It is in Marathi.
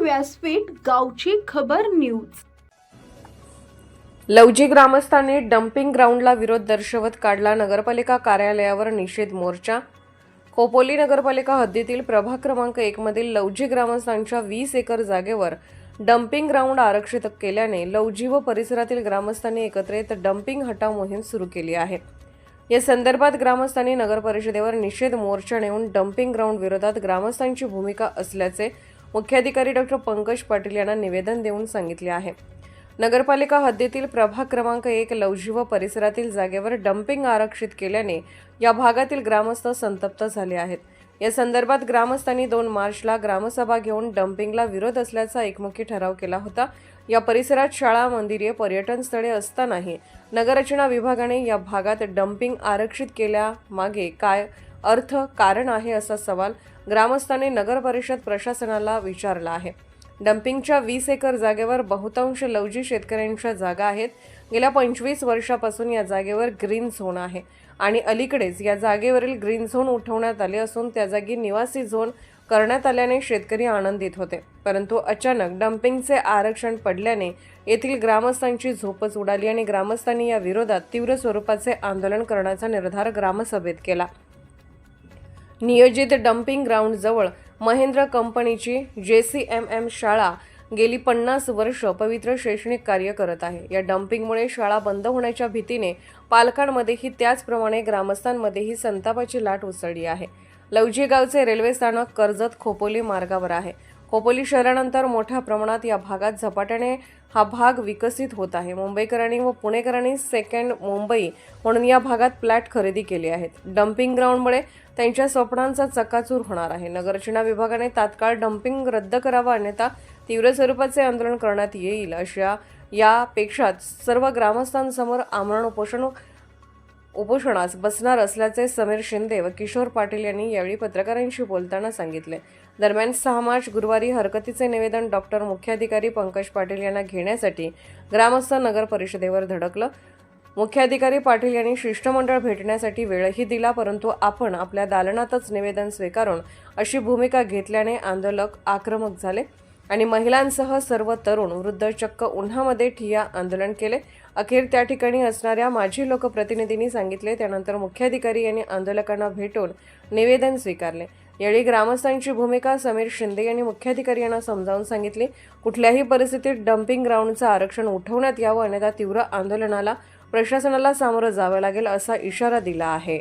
व्यासपीठ गावची खबर न्यूज. लवजी ग्रामस्थांनी डम्पिंग ग्राउंडला विरोध दर्शवत काढला नगरपालिका कार्यालयावर निषेध मोर्चा. खोपोली नगरपालिका हद्दीतील प्रभाग क्रमांक एक मधील लवजी ग्रामस्थांच्या वीस एकर जागेवर डम्पिंग ग्राउंड आरक्षित केल्याने लवजी व परिसरातील ग्रामस्थांनी एकत्रित डम्पिंग हटाव मोहीम सुरू केली आहे. या संदर्भात ग्रामस्थांनी नगरपरिषदेवर निषेध मोर्चा नेऊन डम्पिंग ग्राउंड विरोधात ग्रामस्थांची भूमिका असल्याचे मुख्याधिकारी डॉक्टर पंकज पाटील यांना निवेदन देऊन सांगितले आहे. नगरपालिका हद्दीतील प्रभाग क्रमांक एक लवजी व परिसरातील जागेवर डम्पिंग आरक्षित केल्याने या भागातील ग्रामस्थ संतप्त झाले आहेत. या संदर्भात ग्रामस्थांनी दोन मार्चला ग्रामसभा घेऊन डम्पिंगला विरोध असल्याचा एकमुखी ठराव केला होता. या परिसरात शाळा मंदिरे पर्यटन स्थळे असतानाही नगररचना विभागाने या भागात डम्पिंग आरक्षित केल्यामागे काय अर्थ कारण आहे असा सवाल ग्रामस्थांनी नगर परिषद प्रशासनाला विचारला आहे. डम्पिंगच्या वीस एकर जागेवर बहुतांश लवजी शेतकऱ्यांच्या जागा आहेत. गेल्या पंचवीस वर्षापासून या जागेवर ग्रीन झोन आहे आणि अलीकडेच या जागेवरील ग्रीन झोन उठवण्यात आले असून त्या जागी निवासी झोन करण्यात आल्याने शेतकरी आनंदित होते. परंतु अचानक डम्पिंगचे आरक्षण पडल्याने येथील ग्रामस्थांची झोपच उडाली आणि ग्रामस्थांनी या विरोधात तीव्र स्वरूपाचे आंदोलन करण्याचा निर्धार ग्रामसभेत केला. नियोजित डम्पिंग ग्राउंडजवळ महेंद्र कंपनीची जे सी एम एम शाळा गेली पन्नास वर्ष पवित्र शैक्षणिक कार्य करत आहे. या डम्पिंगमुळे शाळा बंद होण्याच्या भीतीने पालकांमध्येही त्याचप्रमाणे ग्रामस्थांमध्येही संतापाची लाट उसळली आहे. लवजी गावचे रेल्वे स्थानक कर्जत खोपोली मार्गावर आहे. खोपोली शहरानंतर मोठ्या प्रमाणात या भागात झपाट्याने हा भाग विकसित होत आहे. मुंबईकरांनी व पुणेकरांनी सेकंड मुंबई म्हणून या भागात फ्लॅट खरेदी केले आहेत. डम्पिंग ग्राउंडमुळे त्यांच्या स्वप्नांचा चकाचूर होणार आहे. नगरचना विभागाने तात्काळ डम्पिंग रद्द करावं अन्यथा तीव्र स्वरूपाचे आंदोलन करण्यात येईल अशा यापेक्षा सर्व ग्रामस्थांसमोर आमरण उपोषण उपोषणास बसणार असल्याचे समीर शिंदे व किशोर पाटील यांनी यावेळी पत्रकारांशी बोलताना सांगितले. दरम्यान सहा मार्च गुरुवारी हरकतीचे निवेदन डॉक्टर मुख्याधिकारी पंकज पाटील यांना घेण्यासाठी ग्रामस्थ नगर परिषदेवर धडकलं. मुख्याधिकारी पाटील यांनी शिष्टमंडळ भेटण्यासाठी वेळही दिला परंतु आपण आपल्या दालनातच निवेदन स्वीकारून अशी भूमिका घेतल्याने आंदोलक आक्रमक झाले. आणि महिलांसह सर्व तरुण वृद्ध चक्क उन्हामध्ये ठिया आंदोलन केले. अखेर त्या ठिकाणी असणाऱ्या माजी लोकप्रतिनिधींनी सांगितले त्यानंतर मुख्याधिकारी यांनी आंदोलकांना भेटून निवेदन स्वीकारले. यावेळी ग्रामस्थांची भूमिका समीर शिंदे यांनी मुख्याधिकारी यांना समजावून सांगितली. कुठल्याही परिस्थितीत डम्पिंग ग्राउंडचं आरक्षण उठवण्यात यावं अन्यथा तीव्र आंदोलनाला प्रशासनाला सामोरं जावं लागेल असा इशारा दिला आहे.